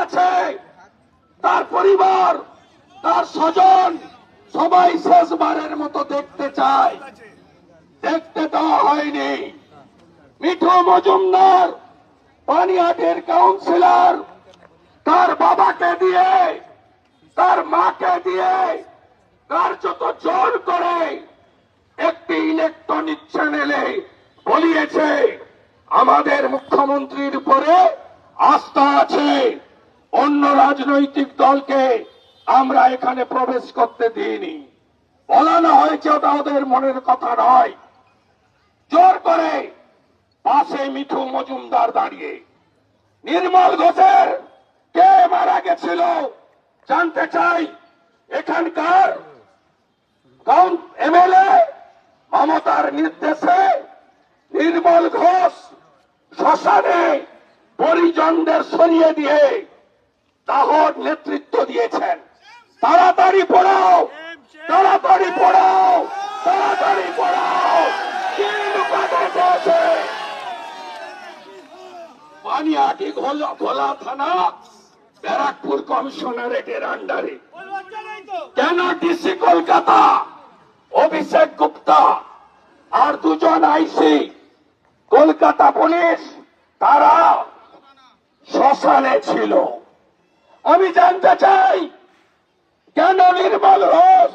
আছে। তার পরিবার, তার স্বজন সবাই শেষবারের মতো দেখতে চায়। দেখতে দেওয়া হয়নি। মিঠু মজুমদার পানিহাটের কাউন্সিলর, তার বাবাকে দিয়ে, তার মাকে দিয়ে কার্যত জোর করে একটি ইলেকট্রনিক চ্যানেলে বলিয়েছে, আমাদের মুখ্যমন্ত্রীর উপরে আস্থা আছে। অন্য রাজনৈতিক দলকে আমরা এখানে প্রবেশ করতে দিইনি। বলানো হয়েছে ওটা ওদের মনের কথা নয়। জোর করে পাশে মিঠু মজুমদার দাঁড়িয়ে। নির্মল ঘোষের কে মারা গেছিল জানতে চাই? এখানকার এমএলএ মমতার নির্দেশে নির্মল ঘোষ শ্মশানে পরিজনদের সরিয়ে দিয়ে দাহর নেতৃত্ব দিয়েছেন। তাড়াতাড়ি পড়াও। তাড়াতাড়ি পড়াও। তাড়াতাড়ি পড়াও। আন্ডারে। কেন ডিসি কলকাতা? অভিষেক গুপ্তা আর দুজন আইসি। কলকাতা পুলিশ, তারা শ্মশানে ছিল। আমি জানতে চাই, কেন নির্মল ঘোষ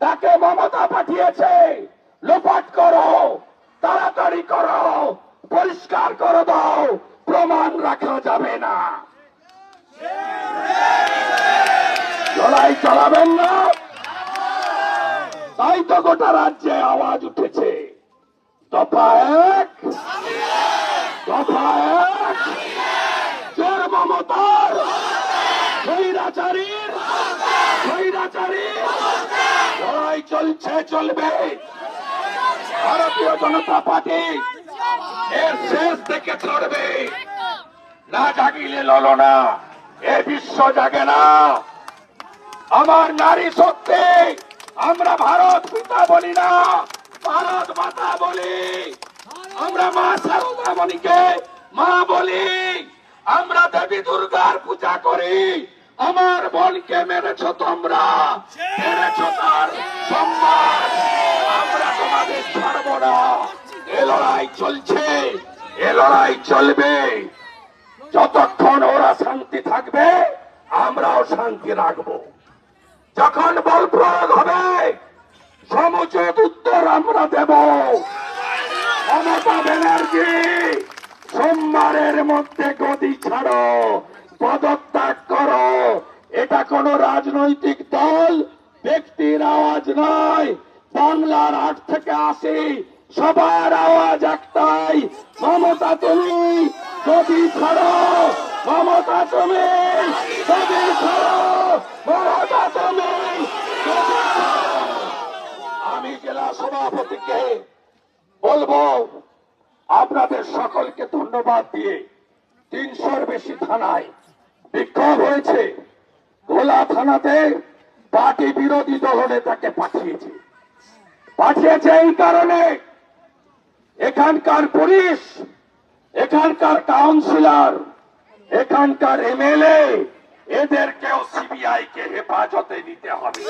তাকে মমতা পাঠিয়েছে? লোপাট করো, তাড়াতাড়ি করো, পরিষ্কার করে দাও, প্রমাণ রাখা যাবে না। লড়াই চালাবেন না। তাই তো গোটা রাজ্যে আওয়াজ উঠেছে। দফা এক দফা এক চোর মমতার স্বৈরাচারীর লড়াই চলছে, চলবে। ভারতীয় জনতা পার্টি এর শেষ থেকে চড়বে না জাগিলে ললো না, এ বিশ্ব জাগে না। আমার নারী শক্তি, আমরা ভারত পিতা বলি না, ভারত মাতা বলি। আমরা মা সারদা মণিকে মা বলি। আমরা দেবী দুর্গার পূজা করি। আমার বোনকে মেরেছ তোমরা। মেরেছ তার সম্মান। আমরা তোমাদের ছাড়ব না। এ লড়াই চলছে। এ লড়াই চলবে। যতক্ষণ ওরা শান্তি থাকবে, আমরাও শান্তি রাখব। যখন বল প্রয়োগ হবে সমুচিত উত্তর আমরা দেব। মমতা ব্যানার্জি, সোমবারের মধ্যে গদি ছাড়ো। পদত্যাগ কোন রাজনৈতিক দল ব্যক্তির আওয়াজ নয়। বাংলার আট থেকে আসি সবার আওয়াজ একটাই, মমতা তুমি গদি ছাড়ো, মমতা তুমি গদি ছাড়ো, মমতা তুমি আমি জেলা সভাপতিকে বলব, আপনাদের সকলকে ধন্যবাদ দিয়ে তিনশোর বেশি থানায় বিক্ষোভ হয়েছে। ভোলা থানাতে পার্টি বিরোধী দলনেতাকে পাঠিয়েছে। পাঠিয়েছে এই কারণে এখানকার পুলিশ এখানকার কাউন্সিলর এখানকার এমএলএ এদেরকেও সিবিআই কে হেফাজতে নিতে হবে।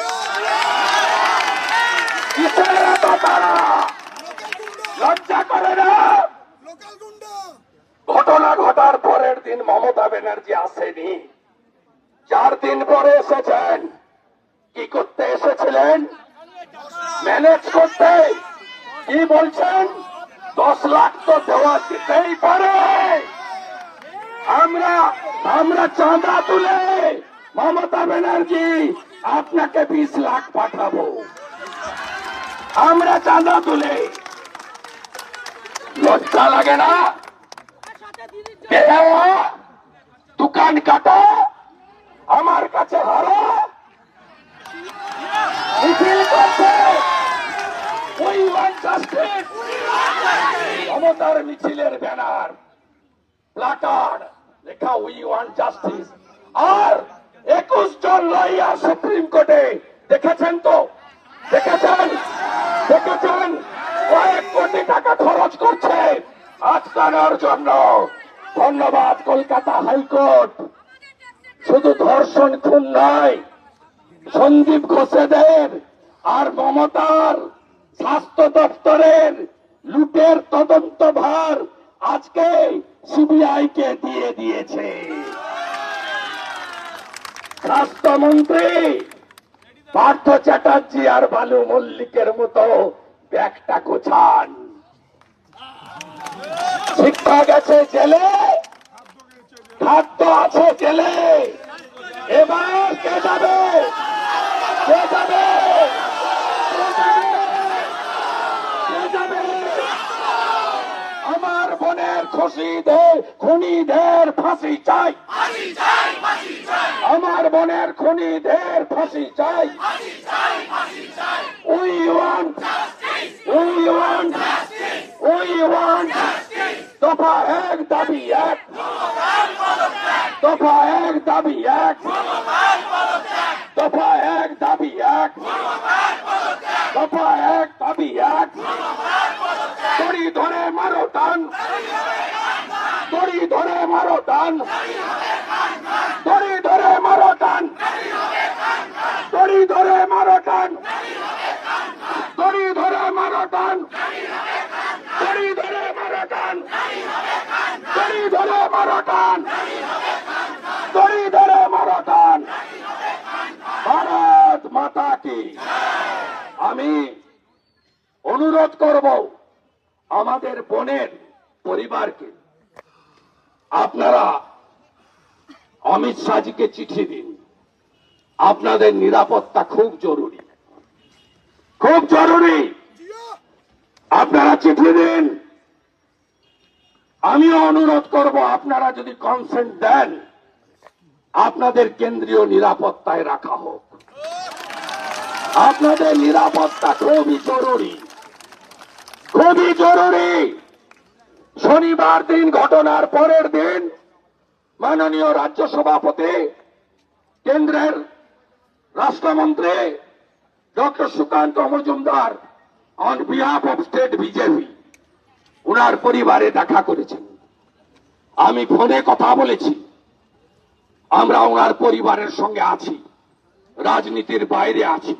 তারা লজ্জা করে না? ঘটনা ঘটার পরের দিন মমতা ব্যানার্জি আসেনি। দিন পরে এসেছেন। কি করতে এসেছিলেন? ম্যানেজ করতে। কি বলছেন? দশ লাখ তো দেওয়া দিতেই পারে। আমরা আমরা চাঁদা তুলে মমতা ব্যানার্জি আপনাকে বিশ লাখ পাঠাবো। আমরা চাঁদা তুলে। লজ্জা লাগে না? দোকান কাটা। কাছে হারা। মিছিল করছে. মমতার মিছিলের ব্যানার, প্লাকার্ড, লেখা উই ওয়ান্ট জাস্টিস আর একুশ জন লয়ার সুপ্রিম কোর্টে, দেখেছেন তো? দেখেছেন? দেখেছেন? কয়েক কোটি টাকা খরচ করছে আটকানোর জন্য। ধন্যবাদ, কলকাতা হাইকোর্ট। শুধু ধর্ষণ খুন নয়, সন্দীপ ঘোষেদের আর মমতার স্বাস্থ্য দপ্তরের লুটের তদন্ত ভার আজকে সিবিআই কে দিয়ে দিয়েছে। স্বাস্থ্যমন্ত্রী পার্থ চ্যাটার্জি আর বালু মল্লিকের মতো ব্যাগটা গোছান। শিক্ষা গেছে জেলে, খাদ্য আছে জেলে এবার কে যাবে কে যাবে কে যাবে? কে যাবে? আমার খুশিদের খুনিদের ফাঁসি চাই। আমার বোনের খুনিদের ফাঁসি চাই। উই উই উই এক, দাবি এক। এক, দাবি এক। এক, দাবি এক। এক, দাবি এক। ধরে মারো টান। ধরে মারো টান। দড়ি ধরে মারো টান। দড়ি ধরে মারো টান। দড়ি ধরে মারো টান। দড়ি ধরে মারো টান। দড়ি ধরে মারো টান। দড়ি ধরে মারো টান। ভারত মাতা কি? আমি অনুরোধ করব আমাদের বোনের পরিবারকে আপনারা অমিত শাহজিকে চিঠি দিন। আপনাদের নিরাপত্তা খুব জরুরি। খুব জরুরি! আপনারা চিঠি দিন। আমিও অনুরোধ করব, আপনারা যদি কনসেন্ট দেন, আপনাদের কেন্দ্রীয় নিরাপত্তায় রাখা হোক। আপনাদের নিরাপত্তা খুবই জরুরি। খুবই জরুরি! শনিবার দিন, ঘটনার পরের দিন মাননীয় রাজ্য সভাপতি, কেন্দ্রের রাষ্ট্রমন্ত্রী doctor Sukanta Majumdar on behalf of state BJP ওনার পরিবারে দেখা করেছেন। আমি ফোনে কথা বলেছি। আমরা ওনার পরিবারের সঙ্গে আছি। রাজনীতির বাইরে আছি।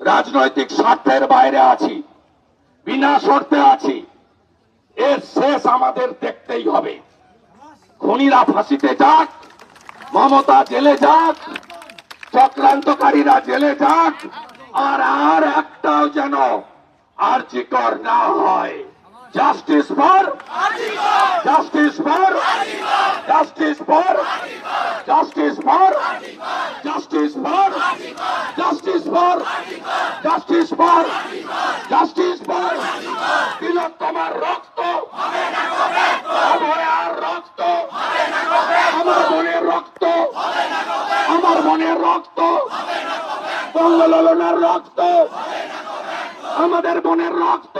রাজনৈতিক স্বার্থের বাইরে আছি। বিনা শর্তে আছি। এর শেষ আমাদের দেখতেই হবে। খনিরা ফাঁসিতে যাক, মমতা জেলে যাক, চক্রান্তকারীরা জেলে যাক, আর আর একটাও যেন আর চিকর না হয়। Justice for justice for justice for justice for justice for justice for justice for justice for তিলোত্তমার রক্ত অভয়ার রক্ত আমার বোনের রক্ত আমার মনের রক্ত বঙ্গললনার রক্ত আমাদের বোনের রক্ত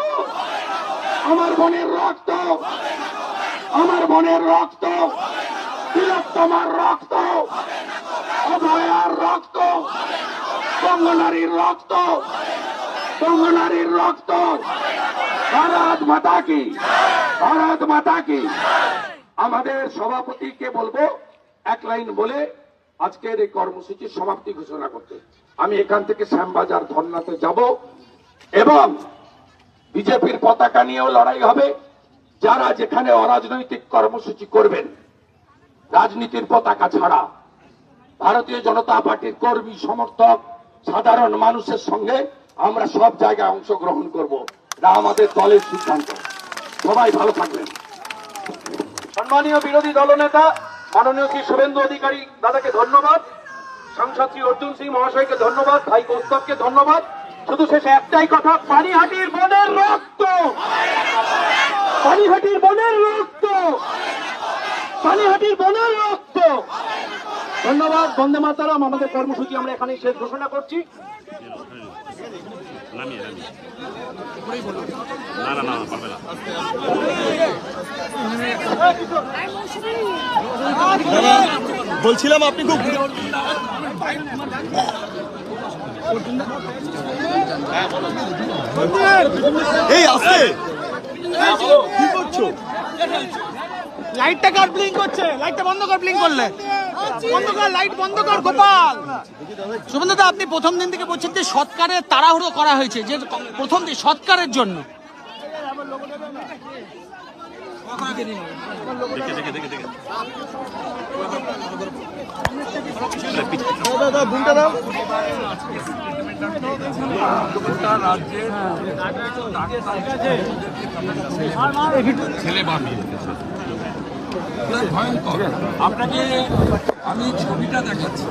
আমার বোনের রক্ত আমার বোনের রক্ত তিলোত্তমার রক্ত অভয়ার রক্ত। বঙ্গনারীর রক্ত। বঙ্গনারীর রক্ত। ভারত মাতা কি? ভারত মাতা কি? আমাদের সভাপতিকে বলব, এক লাইন বলে আজকের এই কর্মসূচির সমাপ্তি ঘোষণা করতে। আমি এখান থেকে শ্যামবাজার ধর্নাতে যাব এবং বিজেপির পতাকা নিয়েও লড়াই হবে। যারা যেখানে অরাজনৈতিক কর্মসূচি করবেন, রাজনীতির পতাকা ছাড়া ভারতীয় জনতা পার্টির কর্মী, সমর্থক, সাধারণ মানুষের সঙ্গে আমরা সব জায়গায় অংশগ্রহণ করব। এটা আমাদের দলের সিদ্ধান্ত। সবাই ভালো থাকবেন। সম্মানীয় বিরোধী দলনেতা, মাননীয় শ্রী শুভেন্দু অধিকারী দাদাকে ধন্যবাদ। সাংসদ শ্রী অর্জুন সিং মহাশয়কে ধন্যবাদ। ভাই কৌস্তবকে ধন্যবাদ। শুধু শেষে একটাই কথা, পানিহাটির বনের রক্ত! পানিহাটির বনের রক্ত! পানিহাটির বনের রক্ত! ধন্যবাদ বন্দে মাতারাম। আমাদের কর্মসূচি আমরা এখানেই শেষ ঘোষণা করছি। নামিয়ে নামিয়ে। না না না পারবে না। বলছিলাম আপনি খুব এই আসতে। কি করছ? লাইটটা কার ব্লিঙ্ক করছে। লাইটটা বন্ধ কর ব্লিঙ্ক করলে। বন্ধ কর লাইট বন্ধ কর গোপাল। শুভেন্দুদা আপনি প্রথম দিন থেকে বলছেন যে সৎকারের তাড়াহুড়ো করা হয়েছে, যে প্রথম দিন সৎকারের জন্য। ভয়ঙ্কর আপনাকে আমি ছবিটা দেখাচ্ছি।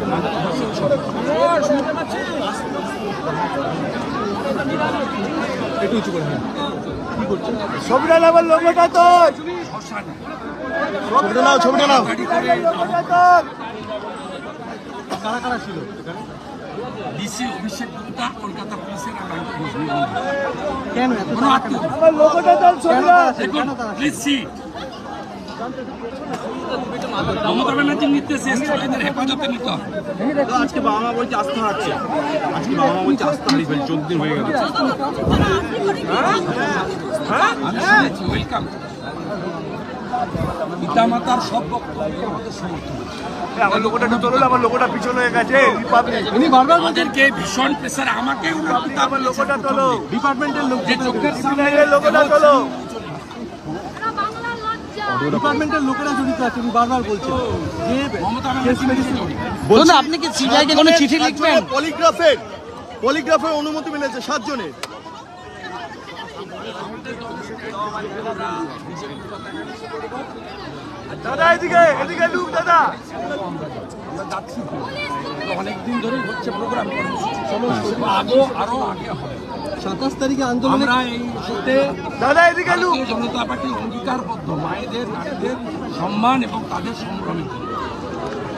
ছবিটা নেবার লোকটা তো। ছবিটা নাও ছবিটা নাও। ডিসি অভিষেক গুপ্তা কলকাতা পুলিশের কেন লোকটা তো ছবিটা প্লিজ সি মমতা ব্যানার্জির নির্দেশে হেফাজতে নিতে হবে আজকে বাবা মা বলছে আস্থা হারছে আজকে বাবা মা বলছে আস্থা হারিয়ে ফেলছে চোদ্দ দিন হয়ে গেল। ওয়েলকাম পিতামাতার সব বক্তব্য আমাদের সমর্থন। আমার লোকটা আমার লোকটা পিছনে হয়ে গেছে। আমাদেরকে ভীষণ প্রেসার আমাকে আমার লোকটা ডিপার্টমেন্টের লোক যে চোখের সামনে লোকটা ডিপার্টমেন্টের লোকেরা জড়িত আছে উনি বারবার বলছেন। মমতা ব্যানার্জি নিজে বলুন আপনি কি সিবিআই কে কোনো চিঠি লিখবেন? পলিগ্রাফের পলিগ্রাফের অনুমতি মিলেছে সাতজনের। দাদা এদিকে এদিকে লুক দাদা। অনেকদিন ধরেই হচ্ছে প্রোগ্রাম আরও আরও আগে হবে। সাতাশ তারিখে আন্দোলন দাদা এদিকে জনতা পার্টি অঙ্গীকারবদ্ধ মায়েদের নারীদের সম্মান এবং তাদের সংগ্রামের জন্য।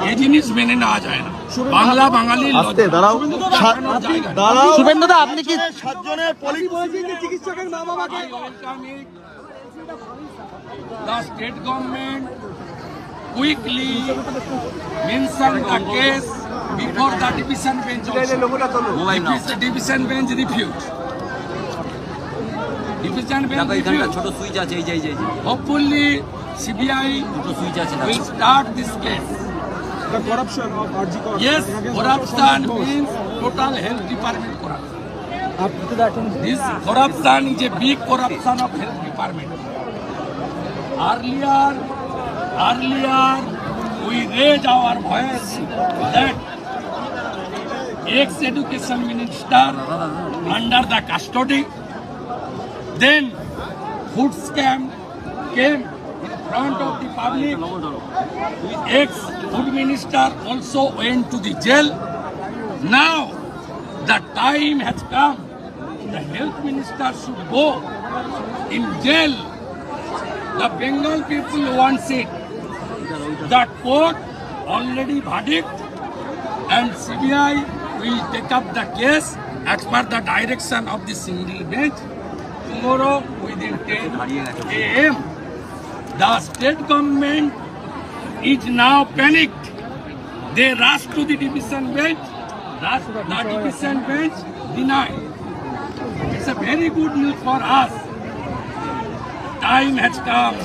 এই জিনিস মেনে নেওয়া যায় না বাংলা বাঙালির আস্তে দাঁড়াও। দাঁড়াও আপনি কি সাতজনের চিকিৎসকের মা বাবাকে before the division bench also. Division bench refute. Division bench এখানটা refute. ছোট সুইচ আছে এই যে এই যে এই যে। Hopefully CBI দুটো সুইচ আছে না will start this case. Yes, corruption means total health department corruption. This corruption is a big corruption of health department. Earlier, earlier we raised our voice that ex-education minister under the custody, then food scam came in front of the public. The ex-food minister also went to the jail. Now the time has come. The health minister should go in jail. The Bengal people wants it. The court already verdict and CBI will take up the case as per the direction of the single bench tomorrow within 10 a.m. The state government is now panicked. They rush to the division bench. Rush, the division bench denied. It's a very good news for us. Time has come.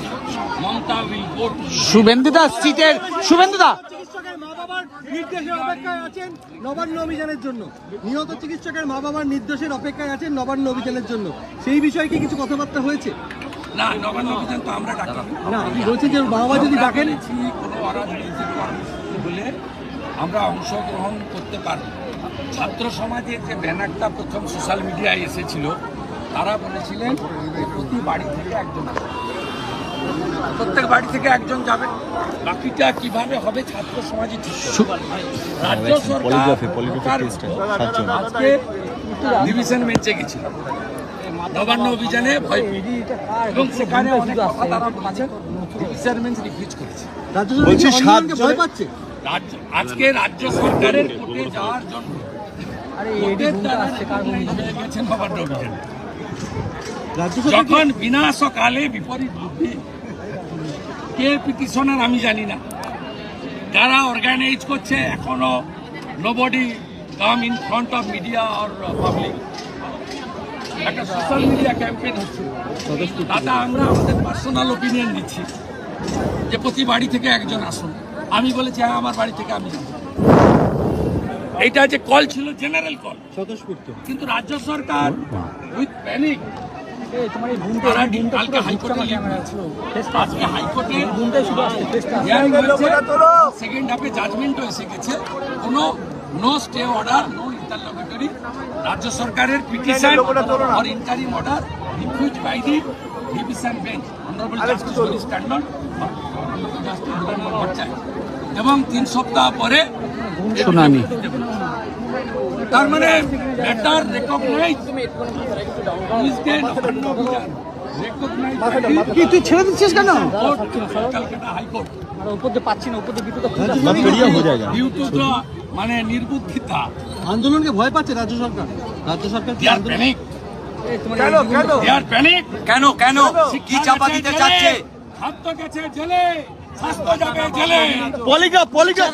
Mamta will go to শুভেন্দুদা সিটের শুভেন্দুদা। চিকিৎসকের মা বাবার নির্দেশের অপেক্ষায় আছেন নবান্ন অভিযানের জন্য। নিহত চিকিৎসকের মা বাবার নির্দেশের অপেক্ষায় আছেন নবান্ন অভিযানের জন্য। সেই বিষয়ে কি কিছু কথাবার্তা হয়েছে? না নবান্ন অভিযান তো আমরা ডাকি না বলছেন যে বাবা মা যদি ডাকেন? বলেছি কোনো অরাজনৈতিক কর্মসূচি হলে আমরা অংশগ্রহণ করতে পারব। ছাত্র সমাজের যে ব্যানারটা প্রথম সোশ্যাল মিডিয়ায় এসেছিল তারা বলেছিলেন প্রতি বাড়ি থেকে একজন প্রত্যেক বাড়ি থেকে একজন যাবে। বাকিটা কীভাবে হবে ছাত্র সমাজই ঠিক রাজ্য সরকার আজকে ডিভিশন বেঞ্চে গেছিল। নবান্ন অভিযানে ভয় এবং সেখানে অনেক কথা তারা বলেছেন ডিভিশন বেঞ্চ রিফিউজ করেছে। বলছি কি আন্দোলনকে সাতজনে- ভয় পাচ্ছে আজকে রাজ্য সরকারের কোর্টে যাওয়ার জন্য দ্বারা গেছেন নবান্ন অভিযানে। যখন বিনাশকালে বিপরীত বুদ্ধি কে পিটিশনার আমি জানি না। যারা অর্গানাইজ করছে এখনও nobody come in front of media or public একটা সোশ্যাল মিডিয়া ক্যাম্পেইন হচ্ছে। তাতে আমরা আমাদের পার্সোনাল ওপিনিয়ন দিচ্ছি যে প্রতি বাড়ি থেকে একজন আসুন। আমি বলেছি হ্যাঁ আমার বাড়ি থেকে আমি যাব এটা যে কল ছিল জেনারেল কল স্বতঃস্ফূর্ত। কিন্তু রাজ্য সরকার উইথ প্যানিক সেকেন্ড হাফে জাজমেন্টও এসে গেছে। কোনো no stay order no interlocutory রাজ্য সরকারের petition or interim order refuse by the division bench honourable justice এবং তিন সপ্তাহ পরে শুনানি তার মানে লেটার রেকগনাইজ কি তুই ছেড়ে দিচ্ছিস কেন? হাইকোর্ট উপর দিয়ে পাচ্ছি না উপর দিয়ে বিদ্যুৎ ডিউ টু দ্য মানে নির্বুদ্ধিতা। আন্দোলনকে ভয় পাচ্ছে রাজ্য সরকার। রাজ্য সরকার কেন কেন? কেন কি চাপা দিতে চাচ্ছে? খাদ্য গেছে জেলে। স্বাস্থ্য যাবে জেলে পলিকা পলিকা